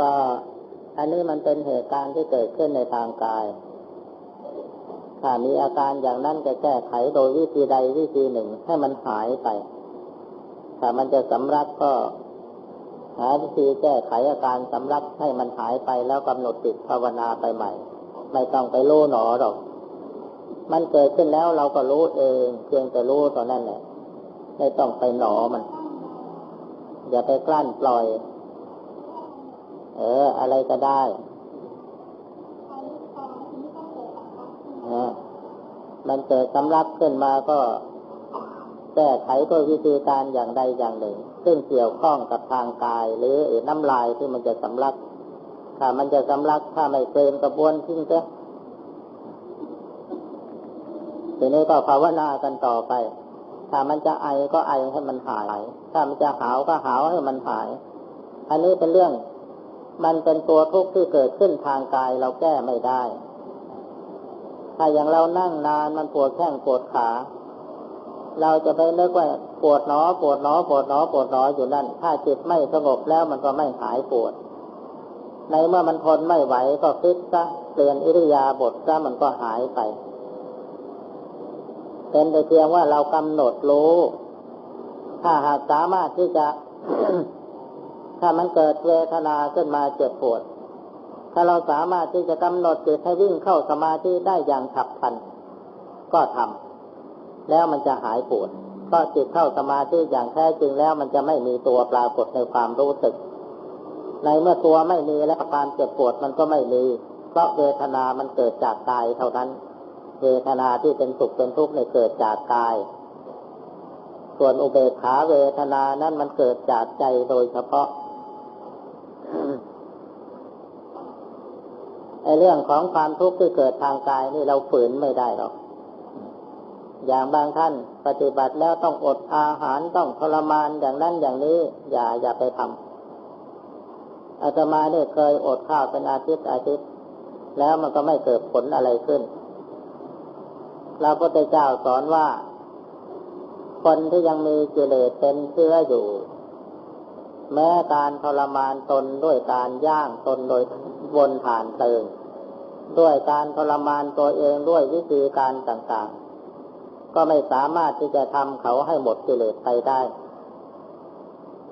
ก็อันนี้มันเป็นเหตุการณ์ที่เกิดขึ้นในทางกาย ถ้ามีอาการอย่างนั้นจะแก้ไขโดยวิธีใดวิธีหนึ่งให้มันหายไป ถ้ามันจะสำลักก็ หาวิธีแก้ไขอาการสำลักให้มันหายไปแล้วกำหนดจิตภาวนาไปใหม่ ไม่ต้องไปรู้หนอหรอก มันเกิดขึ้นแล้วเราก็รู้เองเพียงแต่รู้ตอนนั้นแหละ ไม่ต้องไปหนอมัน อย่าไปกลั้นปล่อย เออ อะไรก็ได้นะมันเกิดสำลักขึ้นมาก็แก้ไขด้วยวิธีการอย่างใดอย่างหนึ่ง ซึ่งเกี่ยวข้องกับทางกาย หรือน้ำลายที่มันจะสำลัก ถ้ามันจะสำลักถ้าไม่เกินกระบวนทิ้งเสียทีนี้ก็ภาวนากันต่อไป ถ้ามันจะไอก็ไอให้มันหาย ถ้ามันจะหาวก็หาวให้มันหาย อันนี้เป็นเรื่อง มันเป็นตัวทุกข์ที่เกิดขึ้นทางกายเราแก้ไม่ได้ ถ้าอย่างเรานั่งนานมันปวดแข้งปวดขา เราจะไปนึกว่าปวดหนอ ปวดหนอ ปวดหนอ ปวดหนออยู่นั่น ถ้าจิตไม่สงบแล้วมันก็ไม่หายปวด ในเมื่อมันทนไม่ไหวก็ฟิกซะเปลี่ยนอิริยาบถซะมันก็หายไป เป็นแต่เพียงว่าเรากำหนดรู้ ถ้าหากสามารถที่จะ ถ้ามันเกิดเวทนาขึ้นมาเจ็บปวด ถ้าเราสามารถที่จะกำหนดจิตให้วิ่งเข้าสมาธิได้อย่างฉับพลัน ก็ทำแล้วมันจะหายปวดก็จิตเข้าสมาธิอย่างแท้จริงแล้ว มันจะไม่มีตัวปรากฏในความรู้สึก ในเมื่อตัวไม่มีและความเจ็บปวดมันก็ไม่มี เพราะเวทนามันเกิดจากกายเท่านั้น เวทนาที่เป็นสุขเป็นทุกข์ในเกิดจากกาย ส่วนอุเบกขาเวทนานั้นมันเกิดจากใจโดยเฉพาะ ไอเรื่องของความทุกข์ที่เกิดทางกายนี่เราฝืนไม่ได้หรอก อย่างบางท่านปฏิบัติแล้วต้องอดอาหารต้องทรมานอย่างนั้นอย่างนี้ อย่าอย่าไปทำอาตมาเนี่ยเคยอดข้าวเป็นอาทิตย์อาทิตย์ แล้วมันก็ไม่เกิดผลอะไรขึ้นพระพุทธเจ้าสอนว่า คนที่ยังมีกิเลสเป็นเชื้ออยู่ แม้การทรมานตนด้วยการย่างตนโดย บนฐานเติงด้วยการทรมานตัวเองด้วยวิธีการต่างๆ ก็ไม่สามารถที่จะทำเขาให้หมดกิเลสไปได้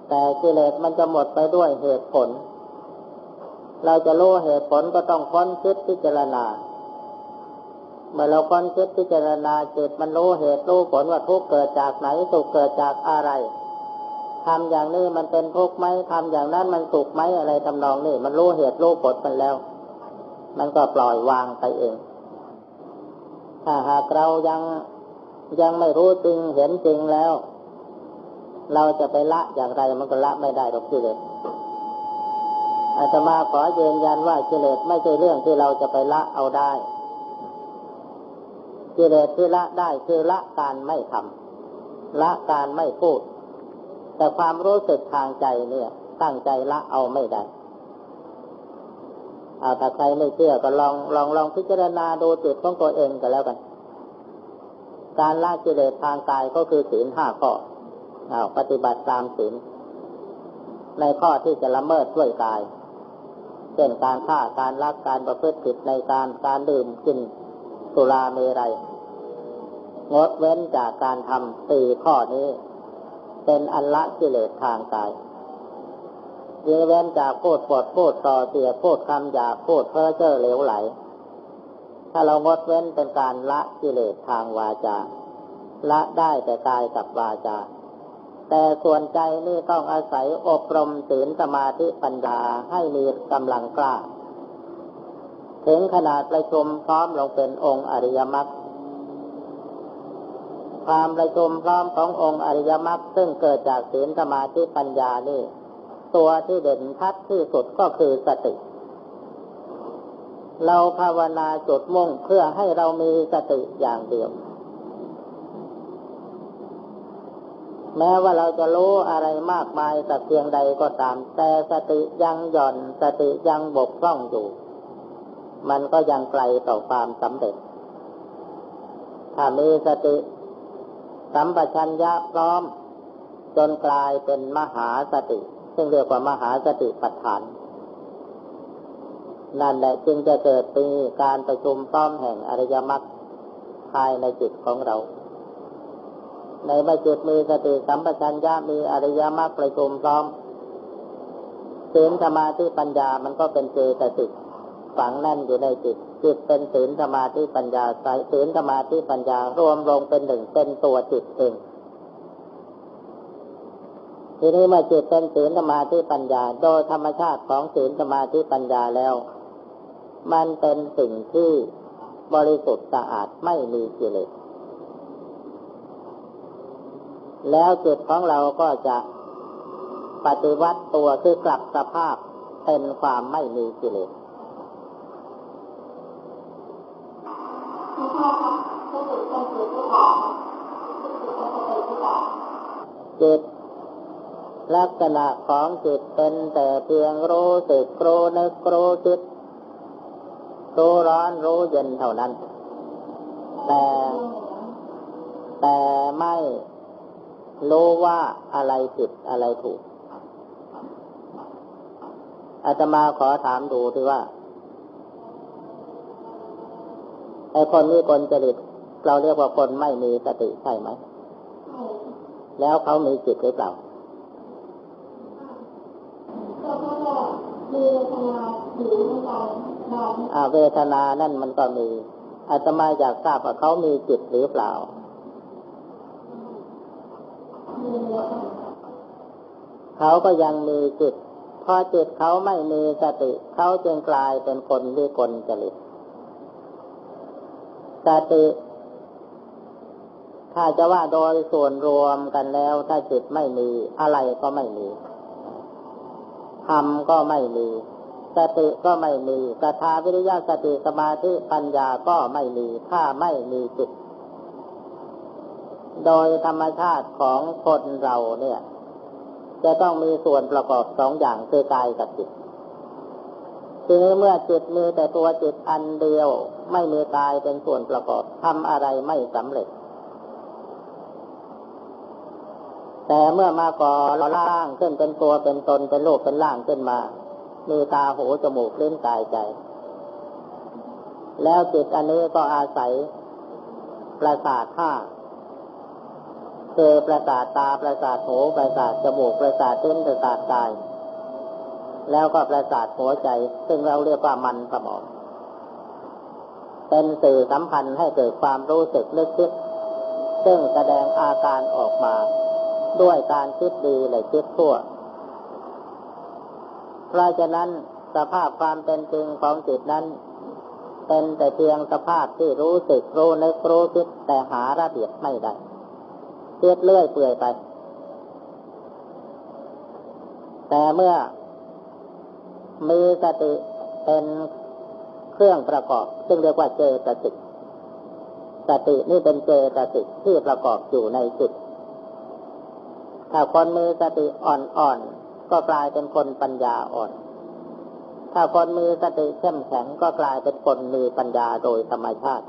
แต่กิเลสมันจะหมดไปด้วยเหตุผล เราจะรู้เหตุผลก็ต้องค้นคิดพิจารณา เมื่อเราค้นคิดพิจารณาจิตมันรู้เหตุรู้ผลว่าทุกเกิดจากไหนสุขเกิดจากอะไร ทำอย่างนี้มันเป็นทุกข์ไหมทำอย่างนั้นมันสุขไหมอะไรทำนองนี้มันรู้เหตุรู้ผลมันแล้ว มันก็ปล่อยวางไปเอง ถ้าหากเรายังยังไม่รู้จริงเห็นจริงแล้ว เราจะไปละอย่างไรมันก็ละไม่ได้หรอกกิเลสอาตมาขอยืนยันว่ากิเลสไม่ใช่เรื่องที่เราจะไปละเอาได้กิเลสที่ละได้คือละการไม่ทำละการไม่พูด แต่ความรู้สึกทางใจเนี่ย ตั้งใจละเอาไม่ได้เอาถ้าใครไม่เชื่อก็ลองลองลองพิจารณาดูจิตของตัวเองก็แล้วกัน การละกิเลสทางกายก็คือศีลห้าข้อเอาปฏิบัติตามศีลในข้อที่จะละเมิดด้วยกาย เช่นการฆ่าการลักการประพฤติผิดในการการดื่มกินสุราเมรัยงดเว้นจากการทำสี่ข้อนี้ เป็นอันละกิเลสทางกายเยเว้นจากพูดปดพูดต่อเสียพูดคำหยาพูดเพ้อเจ้อเหลวไหล ถ้าเรางดเว้นเป็นการละกิเลสทางวาจา ละได้แต่กายกับวาจา แต่ส่วนใจนี่ต้องอาศัยอบรมศีลสมาธิปัญญาให้มีกำลังกล้า ถึงขนาดประชุมพร้อมลงเป็นองค์อริยมรรค ความประชุมพร้อมขององค์อริยมรรคซึ่งเกิดจากศีลสมาธิปัญญานี่ ตัวที่เด่นชัดที่สุดก็คือสติ เราภาวนาจุดมุ่งเพื่อให้เรามีสติอย่างเดียว แม้ว่าเราจะรู้อะไรมากมายสักเพียงใดก็ตาม แต่สติยังหย่อนสติยังบกพร่องอยู่ มันก็ยังไกลต่อความสำเร็จถ้ามีสติ สัมปชัญญะพร้อม จนกลายเป็นมหาสติ ซึ่งเรียกว่ามหาสติปัฏฐาน นั่นแหละจึงจะเกิดเป็นการประชุมพร้อมแห่งอริยมรรคภายในจิตของเรา ในเมื่อจิตมีสติสัมปชัญญะมีอริยมรรคประชุมพร้อมศีลสมาธิปัญญามันก็เป็นเจตสิกฝังแน่นอยู่ในจิต จิตเป็นศีลสมาธิปัญญาสายศีลสมาธิปัญญารวมลงเป็นหนึ่งเป็นตัวจิตเองทีนี้เมื่อจิตเป็นศีลสมาธิปัญญา โดยธรรมชาติของศีลสมาธิปัญญาแล้ว มันเป็นสิ่งที่บริสุทธิ์สะอาดไม่มีกิเลสแล้วจิตของเราก็จะปฏิวัติตัวคือกลับสภาพเป็นความไม่มีกิเลส จิตลักษณะของจิตเป็นแต่เพียงรู้สึกรู้นึกรู้คิดรู้ร้อนรู้เย็นเท่านั้น แต่แต่ไม่รู้ว่าอะไรผิดอะไรถูกอาตมาขอถามดูที่ว่า ไอ้คนนี้คนจริตเราเรียกว่าคนไม่มีสติใช่ไหม แล้วเขามีจิตหรือเปล่าอาเวทนานั่นมันก็มีอาตมาอยากทราบว่าเขามีจิตหรือเปล่า เขาก็ยังมีจิตพอจิตเขาไม่มีสติ เขาจึงกลายเป็นคนวิกลจริต สติ ถ้าจะว่าโดยส่วนรวมกันแล้ว ถ้าจิตไม่มีอะไรก็ไม่มีธรรมก็ไม่มี สติก็ไม่มีกถาวิริยะสติสมาธิปัญญาก็ไม่มี ถ้าไม่มีจิต โดยธรรมชาติของคนเราเนี่ย จะต้องมีส่วนประกอบสองอย่างคือกายกับจิต ทีนี้เมื่อจิตมีแต่ตัวจิตอันเดียว ไม่มีกายเป็นส่วนประกอบทำอะไรไม่สำเร็จ แต่เมื่อมาก่อล่างขึ้นเป็นตัวเป็นตนเป็นโลกเป็นล่างขึ้นมา มีตาหูจมูกเลิ้นกายใจ แล้วจิตอันนี้ก็อาศัยประสาทห้าคือประสาทตาประสาทหูประสาทจมูกประสาทลิ้นประสาทกาย แล้วก็ประสาทหัวใจ ซึ่งเราเรียกว่ามันสมอง เป็นสื่อสัมพันธ์ให้เกิดความรู้สึกนึกคิด ซึ่งแสดงอาการออกมา ด้วยการคิดดีและคิดชั่ว เพราะฉะนั้นสภาพความเป็นจริงของจิตนั้นเป็นแต่เพียงสภาพที่รู้สึกรู้นึกรู้คิดแต่หาระเบียบไม่ได้คิดเลื่อยเปื่อยไป แต่เมื่อ มีสติเป็นเครื่องประกอบ ซึ่งเรียกว่าเจตสิกสตินี่เป็นเจตสิกที่ประกอบอยู่ในจิต ถ้าคนมีสติอ่อนๆ ก็กลายเป็นคนปัญญาอ่อน ถ้าคนมีสติเข้มแข็งก็กลายเป็นคนมีปัญญาโดยธรรมชาติ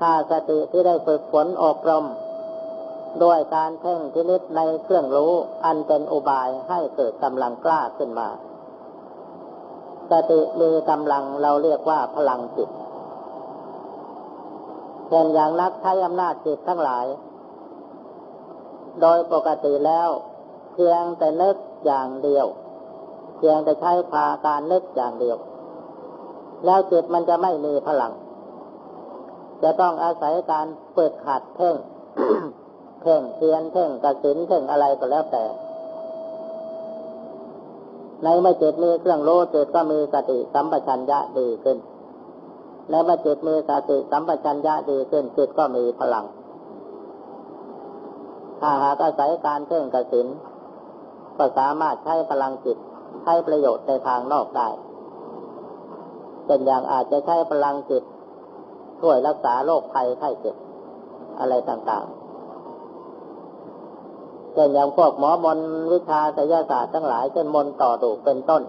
ถ้าสติที่ได้ฝึกฝนอบรมด้วยการเพ่งพินิษในเครื่องรู้อันเป็นอุบายให้เกิดกำลังกล้าขึ้นมา สติมีกำลังเราเรียกว่าพลังจิตเช่นอย่างนักใช้อำนาจจิตทั้งหลาย โดยปกติแล้ว เพียงแต่นึกอย่างเดียว เพียงแต่ใช้พาการนึกอย่างเดียว แล้วจิตมันจะไม่มีพลัง จะต้องอาศัยการเปิดขัดเพ่งเพ่งเทียนเพ่งกระสินเพ่งอะไรก็แล้วแต่ ในเมื่อจิตมีเครื่องรู้จิตก็มีสติสัมปชัญญะดีขึ้นในเมื่อจิตมีสติสัมปชัญญะดีขึ้นจิตก็มีพลัง ถ้าหากอาศัยการเพ่งกสินก็สามารถใช้พลังจิตใช้ประโยชน์ในทางนอกได้เป็นอย่างอาจจะใช้พลังจิตช่วยรักษาโรคภัยไข้เจ็บอะไรต่างๆ เช่นอย่างพวกหมอมนวิชาศิลศาสตร์ทั้งหลายเช่นมนต่อดูกเป็นต้น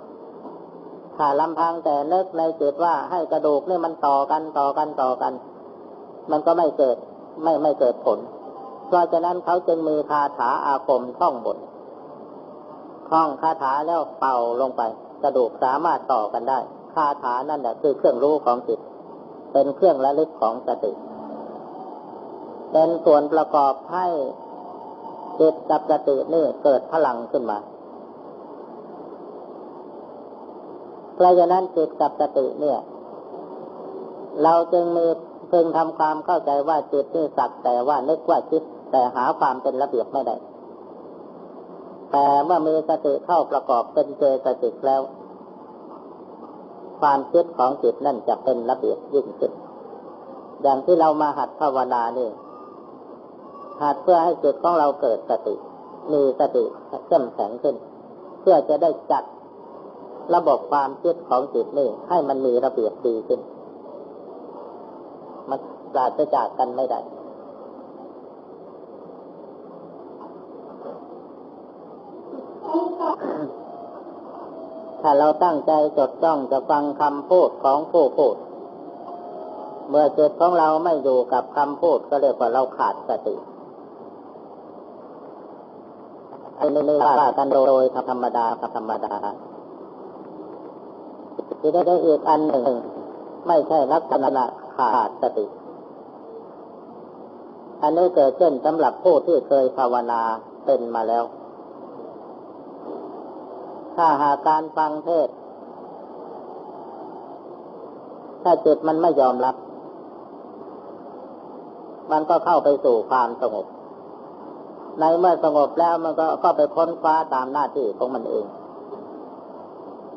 ถ้าลำพังแต่นึกในจิตว่าให้กระดูกนี่มันต่อกันต่อกันต่อกัน มันก็ไม่เกิดไม่ไม่เกิดผล เพราะฉะนั้นเขาจึงมีคาถาอาคมท่องบทท่องคาถาแล้วเป่าลงไป กระดูกสามารถต่อกันได้คาถานั่นแหละคือเครื่องรู้ของจิต เป็นเครื่องระลึกของสติ เป็นส่วนประกอบให้ จิตกับสตินี่เกิดพลังขึ้นมา เพราะฉะนั้นจิตกับสติเนี่ย เราจึงมีพึงทำความเข้าใจว่าจิตนี่สักแต่ว่านึกว่าคิดแต่หาความเป็นระเบียบไม่ได้ แต่เมื่อมีสติเข้าประกอบเป็นเจตสิกแล้ว ความคิดของจิตนั่นจะเป็นระเบียบยิ่งขึ้น อย่างที่เรามาหัดภาวนานี่ หัดเพื่อให้จิตของเราเกิดสติ มีสติเข้มแข็งขึ้น เพื่อจะได้จัดระบบความคิดของจิตนี่ให้มันมีระเบียบดีขึ้น มันปราศจากกันไม่ได้ถ้าเราตั้งใจจดจ้องจะฟังคำพูดของผู้พูด เมื่อจิตของเราไม่อยู่กับคำพูดก็เรียกว่าเราขาดสติ อันนี้ว่ากันโดยธรรมดาธรรมดาที่ได้อีกอันหนึ่ง ไม่ใช่ลักษณะขาดสติ อันนี้เกิดขึ้นสำหรับผู้ที่เคยภาวนาเป็นมาแล้ว ถ้าหากการฟังเทศ ถ้าจิตมันไม่ยอมรับ มันก็เข้าไปสู่ความสงบ ในเมื่อสงบแล้วมันก็ก็ไปค้นคว้าตามหน้าที่ของมันเอง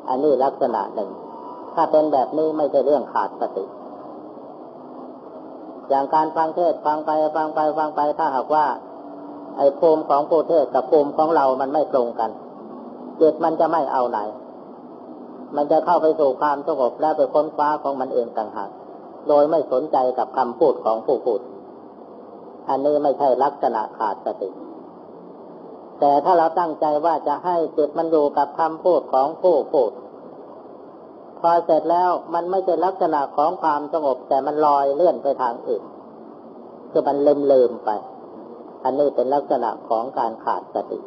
อันนี้ลักษณะหนึ่ง ถ้าเป็นแบบนี้ไม่ใช่เรื่องขาดสติ อย่างการฟังเทศฟังไปฟังไปฟังไปถ้าหากว่า ไอ้ภูมิของผู้เทศกับภูมิของเรามันไม่ตรงกันจิตมันจะไม่เอาไหน มันจะเข้าไปสู่ความสงบแล้วไปค้นคว้าของมันเองต่างหาก โดยไม่สนใจกับคำพูดของผู้พูด อันนี้ไม่ใช่ลักษณะขาดสติ แต่ถ้าเราตั้งใจว่าจะให้จิตมันอยู่กับคำพูดของผู้พูด พอเสร็จแล้วมันไม่ใช่ลักษณะของความสงบ แต่มันลอยเลื่อนไปทางอื่น คือมันลืมลืมไป อันนี้เป็นลักษณะของการขาดสติ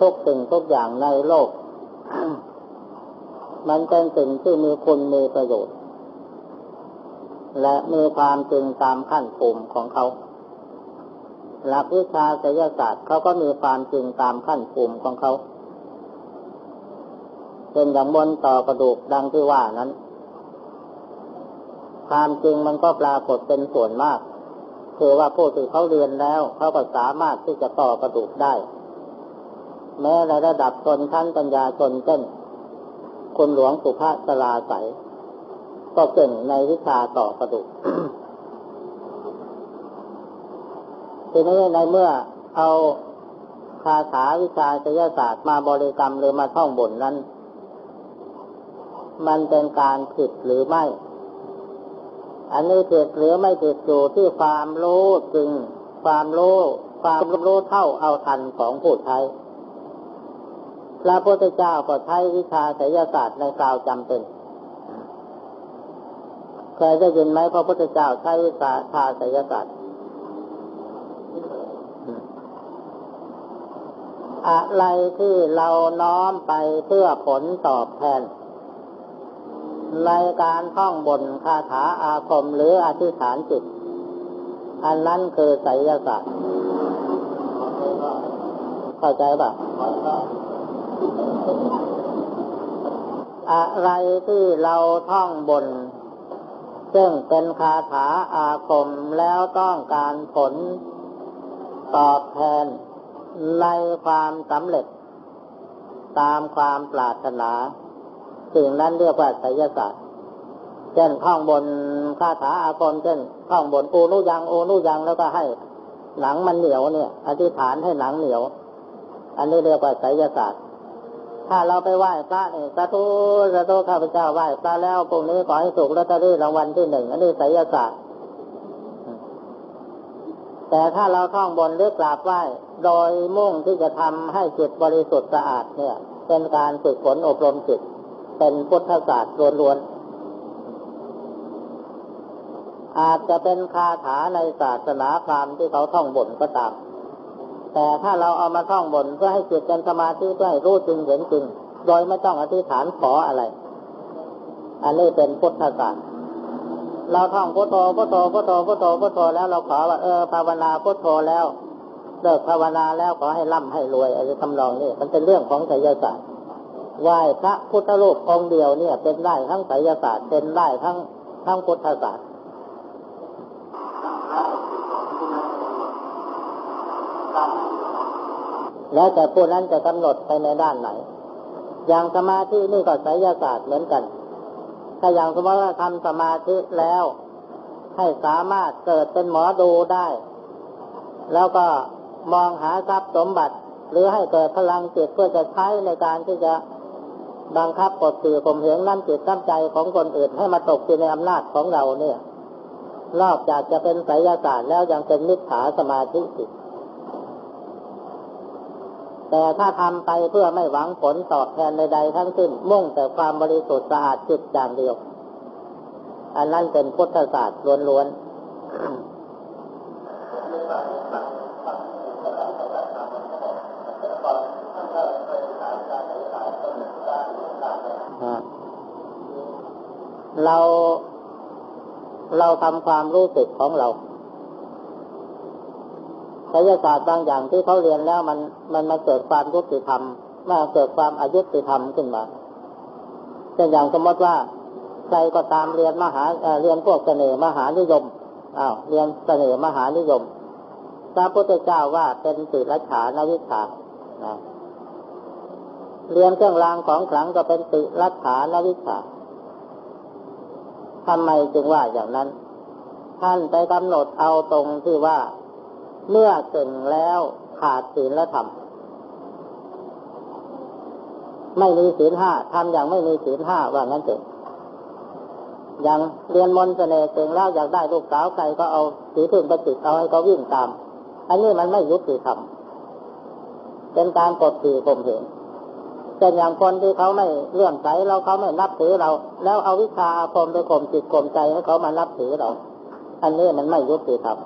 ทุกสิ่งทุกอย่างในโลก มันเป็นสิ่งที่มีคุณมีประโยชน์ และมีความจริงตามขั้นภูมิของเขา หลักวิชาศิลศาสตร์เขาก็มีความจริงตามขั้นภูมิของเขาเป็นอย่างบนต่อกระดูกดังที่ว่านั้น ความจริงมันก็ปรากฏเป็นส่วนมาก คือว่าผู้ที่เขาเรียนแล้วเขาก็สามารถที่จะต่อกระดูกได้ แม้ในระดับชนชั้นปัญญาชนเช่นคุณหลวงสุภาสลาใส ก็เก่งในวิชาต่อกระดูกทีนี้ในเมื่อเอาคาถาวิชาศิลศาสตร์มาบริกรรมหรือมาท่องบนนั้น มันเป็นการผิดหรือไม่ อันนี้ผิดหรือไม่ผิดอยู่ที่ความรู้จริงความรู้ความรู้เท่าเอาทันของผู้ใช้พระพุทธเจ้าก็ใช้วิชาไสยศาสตร์ในคราวจำเป็น เคยได้ยินไหมพระพุทธเจ้าใช้วิชาชาไสยศาสตร์อะไรที่เราน้อมไปเพื่อผลตอบแทน ในการท่องบนคาถาอาคมหรืออธิษฐานจิต อันนั้นคือไสยศาสตร์ เข้าใจป่ะอะไรที่เราท่องบน ซึ่งเป็นคาถาอาคมแล้วต้องการผลตอบแทนในความสำเร็จ ตามความปรารถนา สิ่งนั้นเรียกว่าไสยศาสตร์เช่นท่องบนคาถาอาคมเช่นท่องบนโอนุยังโอนุยังแล้วก็ให้หนังมันเหนียวเนี่ย อธิษฐานให้หนังเหนียว อันนี้เรียกว่าไสยศาสตร์ ถ้าเราไปไหว้พระเนี่ยสาธุสาธุข้าพเจ้าไหว้พระแล้วพรุ่งนี้ขอให้สุขลอตเตอรี่รางวัลที่หนึ่งอันนี้ไสยศาสตร์แต่ถ้าเราท่องบนหรือกราบไหว้โดยมุ่งที่จะทำให้จิตบริสุทธิ์สะอาดเนี่ย เป็นการฝึกฝนอบรมจิต เป็นพุทธศาสตร์ล้วนๆอาจจะเป็นคาถาในศาสนาพราหมณ์ที่เขาท่องบนก็ตาม แต่ถ้าเราเอามาท่องบนเพื่อให้จิตเป็นสมาธิเพื่อให้รู้จริงเห็นจริง โดยไม่ต้องอธิษฐานขออะไร อันนี้เป็นพุทธศาสตร์เราท่องพุทโธพุทโธพุทโธพุทโธพุทโธแล้วเราขอว่าเออภาวนาพุทโธแล้วเลิกภาวนาแล้วขอให้ร่ำให้รวยอะไรทำนองนี้มันเป็นเรื่องของไสยศาสตร์ไหว้พระพุทธรูปองค์เดียวเนี่ย เป็นได้ทั้งไสยศาสตร์เป็นได้ทั้งทั้งพุทธศาสตร์ แล้วแต่ผู้นั้นจะกำหนดไปในด้านไหน อย่างสมาธินี่ก็ไสยศาสตร์เหมือนกัน ถ้าอย่างสมมติว่าทำสมาธิแล้ว ให้สามารถเกิดเป็นหมอดูได้ แล้วก็มองหาทรัพย์สมบัติ หรือให้เกิดพลังจิตเพื่อจะใช้ในการที่จะบังคับกดขี่ข่มเหงน้ำจิตน้ำใจของคนอื่นให้มาตกอยู่ในอำนาจของเราเนี่ย นอกจากจะเป็นไสยศาสตร์แล้วยังเป็นมิจฉาสมาธิจิต แต่ถ้าทำไปเพื่อไม่หวังผลตอบแทนใดๆทั้งสิ้น มุ่งแต่ความบริสุทธิ์สะอาดจิตอย่างเดียว อันนั้นเป็นพุทธศาสตร์ล้วนๆเราเราทำความรู้สึกของเรา ศิลศาสตร์บางอย่างที่เขาเรียนแล้วมันมันมาเกิดความยุติธรรมมาเกิดความอายุติธรรมขึ้นมาเช่นอย่างสมมติว่าใครก็ตามเรียนมหาเรียนพวกเสน่ห์มหานิยมอ้าวเรียนเสน่ห์มหานิยมพระพุทธเจ้าว่าเป็นสิรัชานวิชาเรียนเครื่องรางของขลังก็เป็นติรัชานวิชาทำไมจึงว่าอย่างนั้น ท่านไปกำหนดเอาตรงที่ว่า เมื่อเก่งแล้วขาดศีลและธรรมไม่มีศีลห้าทำอย่างไม่มีศีลห้าว่างั้นเองอย่างเรียนมนต์เสน่ห์เก่งแล้วอยากได้ลูกสาวใครก็เอาสีพึ่งไปติดเอาให้เขาวิ่งตาม อันนี้มันไม่ยุติธรรมเป็นการกดขี่ข่มเหงเป็นอย่างคนที่เขาไม่เลื่อมใสเราเขาไม่นับถือเรา แล้วเอาวิชาอาคมไปข่มจิตข่มใจให้เขามานับถือเรา อันนี้มันไม่ยุติธรรม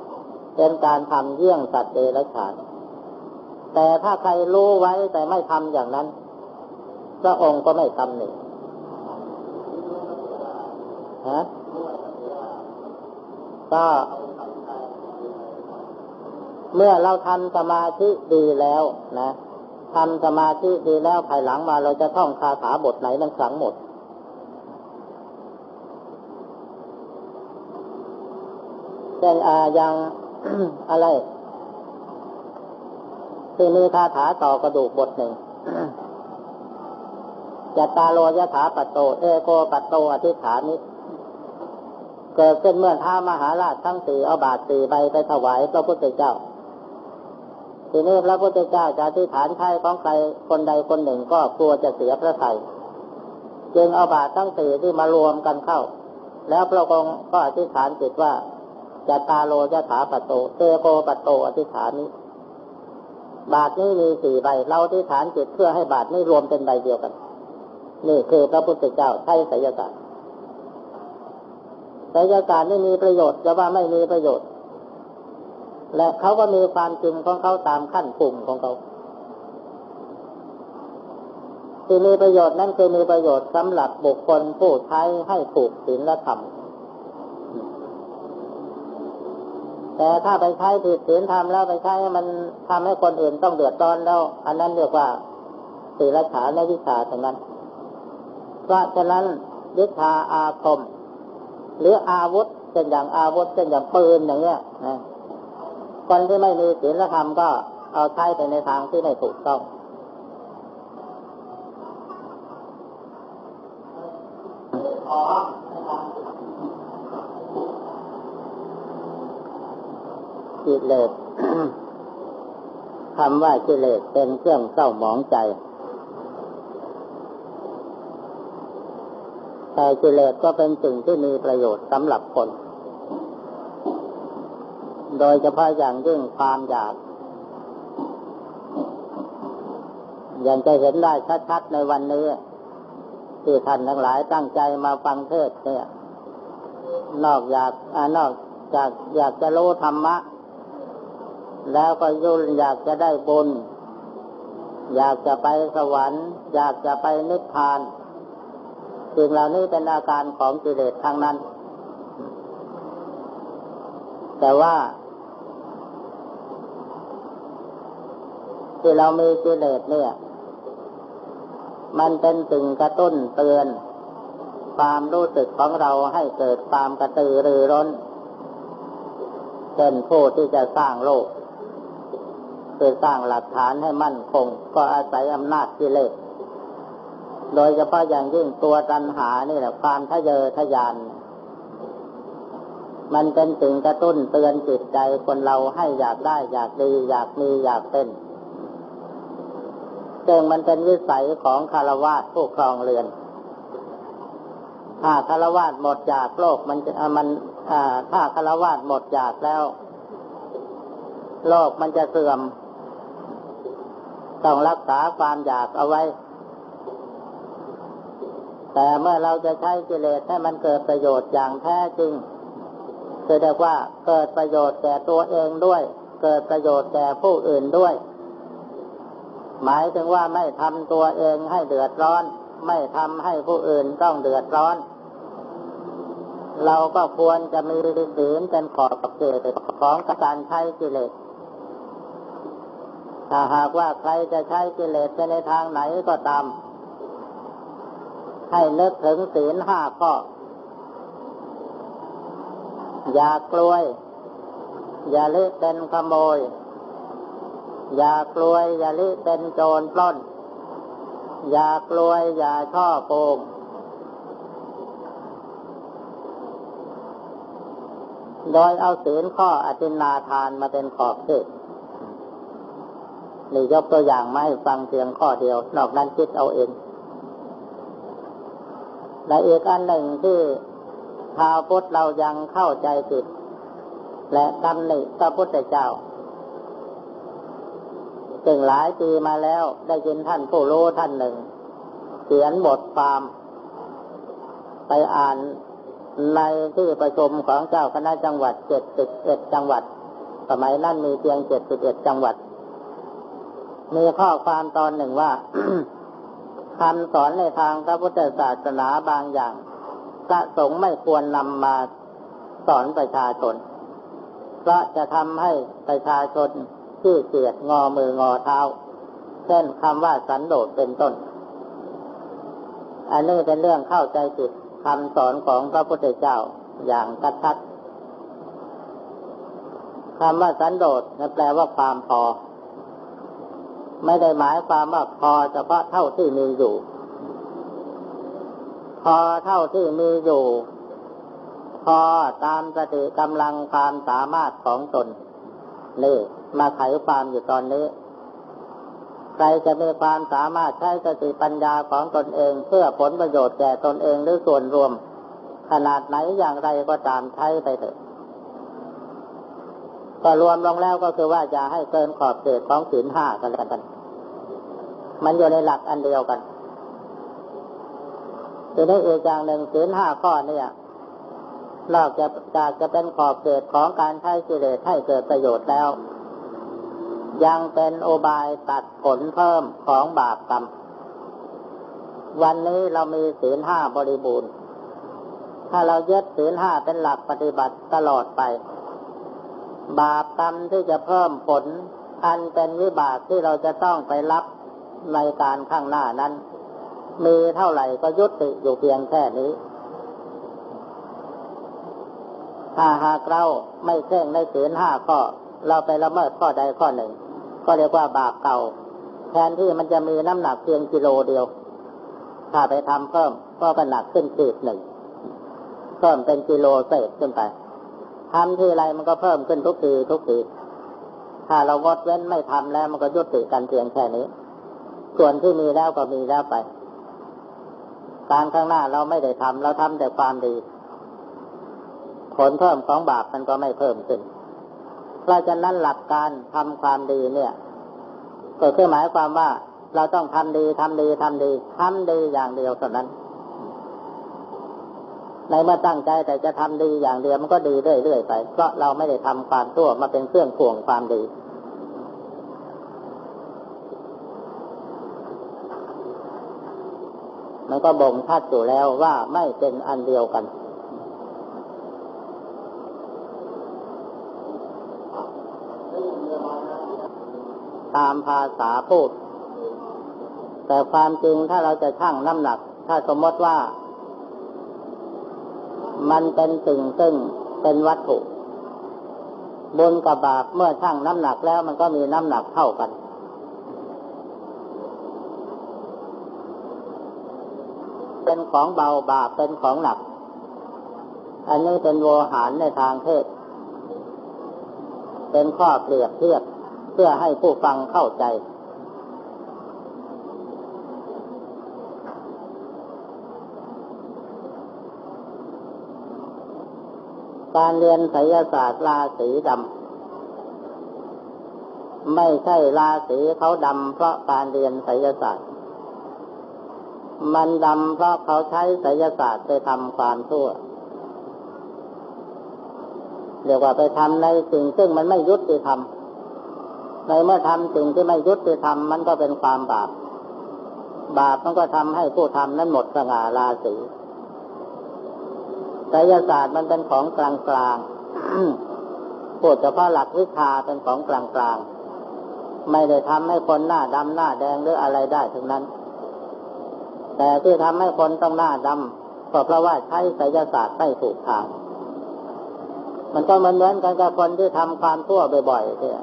เป็นการทำเยี่ยงสัตว์เดรัจฉาน แต่ถ้าใครรู้ไว้แต่ไม่ทำอย่างนั้นพระองค์ก็ไม่ทำหนึ่งฮะก็เมื่อเราทำสมาธิดีแล้วนะทำสมาธิดีแล้วภายหลังมาเราจะท่องคาถาบทไหนมันขลังหมด เช่นอาย่าง อะไรที่มีคาถาต่อกระดูกบทหนึ่งจัตตาโลยถาปัตโต เอโกปัตโตอธิษฐานิเกิดขึ้นเมื่อท้ามหาราชทั้งสี่เอาบาทสี่ใบไปถวายพระพุทธเจ้า ทีนี้พระพุทธเจ้าจะอธิษฐานใช้ของใครคนใดคนหนึ่งก็กลัวจะเสียพระทัยจึงเอาบาททั้งสี่ที่มารวมกันเข้า แล้วพระองค์ก็อธิษฐานจิตว่า จะตาโลจะถาปโตเตโกปโตอธิษฐานนี้บาทนี้มีสี่ใบ เราอธิษฐานจิตเพื่อให้บาทนี้รวมเป็นใบเดียวกัน นี่คือพระพุทธเจ้าใช้ไสยศาสตร์ไสยศาสตร์ไม่มีประโยชน์จะว่าไม่มีประโยชน์ และเขาก็มีความจริงของเขาตามขั้นปุ่มของเขาที่มีประโยชน์นั่นคือมีประโยชน์สำหรับบุคคลผู้ใช้ให้ถูกศีลและธรรม แต่ถ้าไปใช้ผิดศีลธรรมแล้วไปใช้มันทำให้คนอื่นต้องเดือดร้อนแล้ว อันนั้นเรียกว่าศีลฐานในวิชาตรงนั้น เพราะฉะนั้นวิชาอาคม หรืออาวุธเช่นอย่างอาวุธเช่นอย่างปืนอย่างเงี้ยนะคนที่ไม่มีศีลธรรมก็เอาใช้ไปในทางที่ไม่ถูกต้อง กิเลสคำว่ากิเลสเป็นเครื่องเศร้าหมองใจแต่กิเลสก็เป็นสิ่งที่มีประโยชน์สำหรับคน โดยเฉพาะอย่างยิ่งความอยาก อย่างจะเห็นได้ชัดๆในวันนี้ ที่ท่านทั้งหลายตั้งใจมาฟังเทศเนี่ย นอกอยากอนอกจากอยากจะรู้ธรรมะ แล้วก็ยุ่นอยากจะได้บุญ อยากจะไปสวรรค์ อยากจะไปนิพพานสิ่งเหล่านี้เป็นอาการของกิเลสทางนั้น แต่ว่า ที่เรามีกิเลสเนี่ย มันเป็นสิ่งกระตุ้นเตือน ความรู้สึกของเราให้เกิดความกระตือรือร้นเช่นผู้ที่จะสร้างโลก คือสร้างหลักฐานให้มั่นคง ก็อาศัยอำนาจกิเลสโดยเฉพาะอย่างยิ่งตัวตัณหานี่แหละความทะเยอทะยาน มันเป็นสิ่งกระตุ้นเตือนจิตใจคนเราให้อยากได้อยากดี อยากมีอยากเป็นซึ่งมันเป็นวิสัยของคารวะผู้ครองเรือน ถ้าคารวะหมดจากโลกมันจะมันถ้าคารวะหมดจากแล้ว โลกมันจะเสื่อม ต้องรักษาความอยากเอาไว้ แต่เมื่อเราจะใช้กิเลสให้มันเกิดประโยชน์อย่างแท้จริงคือเรียกว่าเกิดประโยชน์แก่ตัวเองด้วย เกิดประโยชน์แก่ผู้อื่นด้วย หมายถึงว่าไม่ทำตัวเองให้เดือดร้อน ไม่ทำให้ผู้อื่นต้องเดือดร้อน เราก็ควรจะมีศีลเป็นขอบเขตของการใช้กิเลส ถ้าหากว่าใครจะใช้กิเลสไปในทางไหนก็ตาม ให้นึกถึงศีลห้าข้อ อย่ากลวย อย่าละเป็นขโมย อย่ากลวย อย่าละเป็นโจรปล้น อย่ากลวย อย่าช่อโกงโดยเอาศีลข้ออธินาทานมาเป็นขอบเขต นี่ยกตัวอย่างมาให้ฟังเพียงข้อเดียว นอกนั้นคิดเอาเองและอีกอันหนึ่งที่ชาวพุทธเรายังเข้าใจผิด และตำหนิพระพุทธเจ้าจึงหลายปีมาแล้วได้ยินท่านผู้รู้ท่านหนึ่ง เขียนบทความไปอ่านในที่ประชุมของเจ้าคณะจังหวัดเจ็ดสิบเอ็ดจังหวัด สมัยนั้นมีเพียงเจ็ดสิบเอ็ดจังหวัด มีข้อความตอนหนึ่งว่าคำสอนในทางพระพุทธศาสนาบางอย่างพระสงฆ์ไม่ควรนำมาสอนประชาชน เพราะจะทำให้ประชาชนที่เกียดงอมืองอเท้า เช่นคำว่าสันโดษเป็นต้น อันนี้เป็นเรื่องเข้าใจผิดคำสอนของพระพุทธเจ้าอย่างกระชัดคำว่าสันโดษนั่นแปลว่าความพอ ไม่ได้หมายความว่าพอเฉพาะเท่าที่มีอยู่ พอเท่าที่มีอยู่ พอตามสติกำลังความสามารถของตนนี่มาไขความอยู่ตอนนี้ ใครจะมีความสามารถใช้สติปัญญาของตนเอง เพื่อผลประโยชน์แก่ตนเองหรือส่วนรวม ขนาดไหนอย่างไรก็ตามใช้ไปเถอะ ก็รวมลงแล้วก็คือว่าอย่าให้เกินขอบเขตของศีลห้ากันแล้วกัน มันอยู่ในหลักอันเดียวกันทีนี้อีกอย่างหนึ่งศีลห้าข้อเนี่ยนอกจากจากจะเป็นขอบเขตของการใช้กิเลสให้เกิดประโยชน์แล้ว ยังเป็นโอบายตัดผลเพิ่มของบาปกรรม วันนี้เรามีศีลห้าบริบูรณ์ ถ้าเรายึดศีลห้าเป็นหลักปฏิบัติตลอดไป บาปกรรมที่จะเพิ่มผล อันเป็นวิบากที่เราจะต้องไปรับในการข้างหน้านั้น มีเท่าไหร่ก็ยุติอยู่เพียงแค่นี้ ถ้าหากเราไม่เข่งในศีลห้าข้อ เราไปละเมิดข้อใดข้อหนึ่ง ก็เรียกว่าบาปเก่า แทนที่มันจะมีน้ำหนักเพียงกิโลเดียว ถ้าไปทำเพิ่มก็กระหนักขึ้นขีดหนึ่งเพิ่มเป็นกิโลเศษขึ้นไป ทำที่ไรมันก็เพิ่มขึ้นทุกทีทุกทีถ้าเรางดเว้นไม่ทำแล้ว มันก็ยุติกันเพียงแค่นี้ ส่วนที่มีแล้วก็มีแล้วไป การข้างหน้าเราไม่ได้ทำเราทำแต่ความดี ผลเพิ่มของบาปมันก็ไม่เพิ่มขึ้น เพราะฉะนั้นหลักการทำความดีเนี่ย ก็คือหมายความว่าเราต้องทำดีทำดีทำดีทำดีอย่างเดียวเท่านั้น ในเมื่อตั้งใจแต่จะทำดีอย่างเดียวมันก็ดีเรื่อยๆไป เพราะเราไม่ได้ทำความตั่วมาเป็นเครื่องข่วงความดี มันก็บ่งชัดอยู่แล้วว่าไม่เป็นอันเดียวกันตามภาษาพูด แต่ความจริงถ้าเราจะชั่งน้ำหนัก ถ้าสมมติว่า มันเป็นสิ่งซึ่งเป็นวัตถุบุญกับบาปเมื่อชั่งน้ำหนักแล้วมันก็มีน้ำหนักเท่ากัน เป็นของเบาบาปเป็นของหนัก อันนี้เป็นโวหารในทางเทศ เป็นข้อเปรียบเทียบเพื่อให้ผู้ฟังเข้าใจ การเรียนไสยศาสตร์ราศีดำไม่ใช่ราศีเขาดำเพราะการเรียนไสยศาสตร์ มันดำเพราะเขาใช้ไสยศาสตร์ไปทำความชั่วเรียกว่าไปทำในสิ่งซึ่งมันไม่ยุติธรรมในเมื่อทำสิ่งที่ไม่ยุติธรรมมันก็เป็นความบาป บาปมันก็ทำให้ผู้ทำนั้นหมดสง่าราศี ไสยศาสตร์มันเป็นของกลางกลางพูดเฉพาะหลักวิชาเป็นของกลางกลางไม่ได้ทำให้คนหน้าดำหน้าแดงหรืออะไรได้ทั้งนั้น แต่ที่ทำให้คนต้องหน้าดำก็เพราะว่าใช้ไสยศาสตร์ไม่ถูกทาง มันก็เหมือนเหมือนกันกับคนที่ทำความชั่วบ่อยๆเนี่ย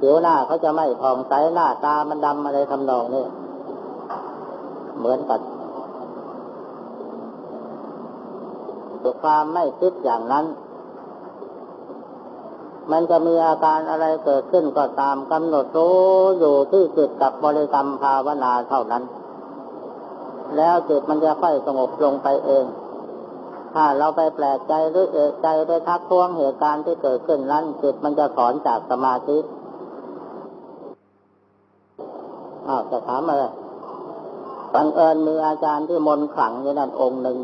ผิวหน้าเขาจะไม่ผ่องใสหน้าตามันดำอะไรทำนองนี้เหมือนกัน ด้วยความไม่คิดอย่างนั้น มันจะมีอาการอะไรเกิดขึ้นก็ตามกำหนดรู้อยู่ที่จิตกับบริกรรมภาวนาเท่านั้น แล้วจิตมันจะค่อยสงบลงไปเอง ถ้าเราไปแปลกใจหรือเอกใจไปทักท้วงเหตุการณ์ที่เกิดขึ้นนั้น จิตมันจะถอนจากสมาธิอ้าวจะถามอะไรบังเอิญมีอาจารย์ที่มนขลังอยู่นั่นองค์หนึ่ง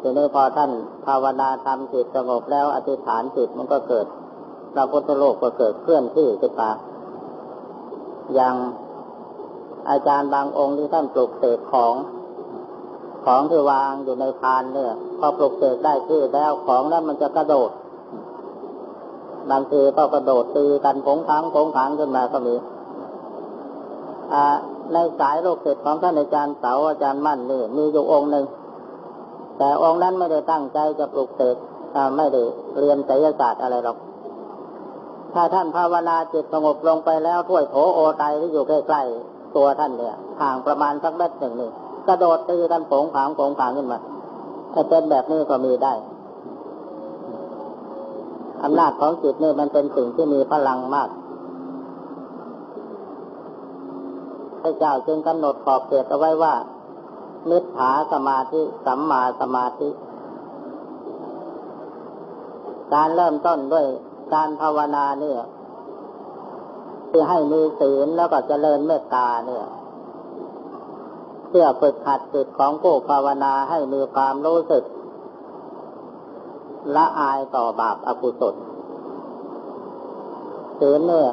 ทีนี้พอท่านภาวนาทำจิตสงบแล้วอธิษฐานจิตมันก็เกิดพระพุทธโลกก็เกิดเคลื่อนที่ขึ้นมาอย่างอาจารย์บางองค์ที่ท่านปลุกเสกของ ของที่วางอยู่ในพานเนี่ย พอปลุกเสกได้ที่แล้วของนั้นมันจะกระโดดบางทีก็กระโดดตีกันผงพังผงพังขึ้นมาก็มีในสายโลกเสร็จของท่านอาจารย์เสาอาจารย์มั่นนี่มีอยู่องค์หนึ่ง แต่องค์นั้นไม่ได้ตั้งใจจะปลุกเสกไม่ได้เรียนไสยศาสตร์อะไรหรอก ถ้าท่านภาวนาจิตสงบลงไปแล้วถ้วยโถโอไตที่อยู่ใกล้ๆตัวท่านเนี่ย ห่างประมาณสักเมตรหนึ่งนี่กระโดดตีกันโผงผางโผงผางขึ้นมาถ้าเป็นแบบนี้ก็มีได้อำนาจของจิตนี่มันเป็นสิ่งที่มีพลังมากพระเจ้าจึงกำหนดขอบเขตเอาไว้ว่า มิจฉาสมาธิ สัมมาสมาธิ การเริ่มต้นด้วยการภาวนาเนี่ยที่ให้มีศีลแล้วก็เจริญเมตตาเนี่ย เพื่อฝึกขัดจิตของผู้ภาวนาให้มีความรู้สึกละอายต่อบาปอกุศลศีลเนี่ย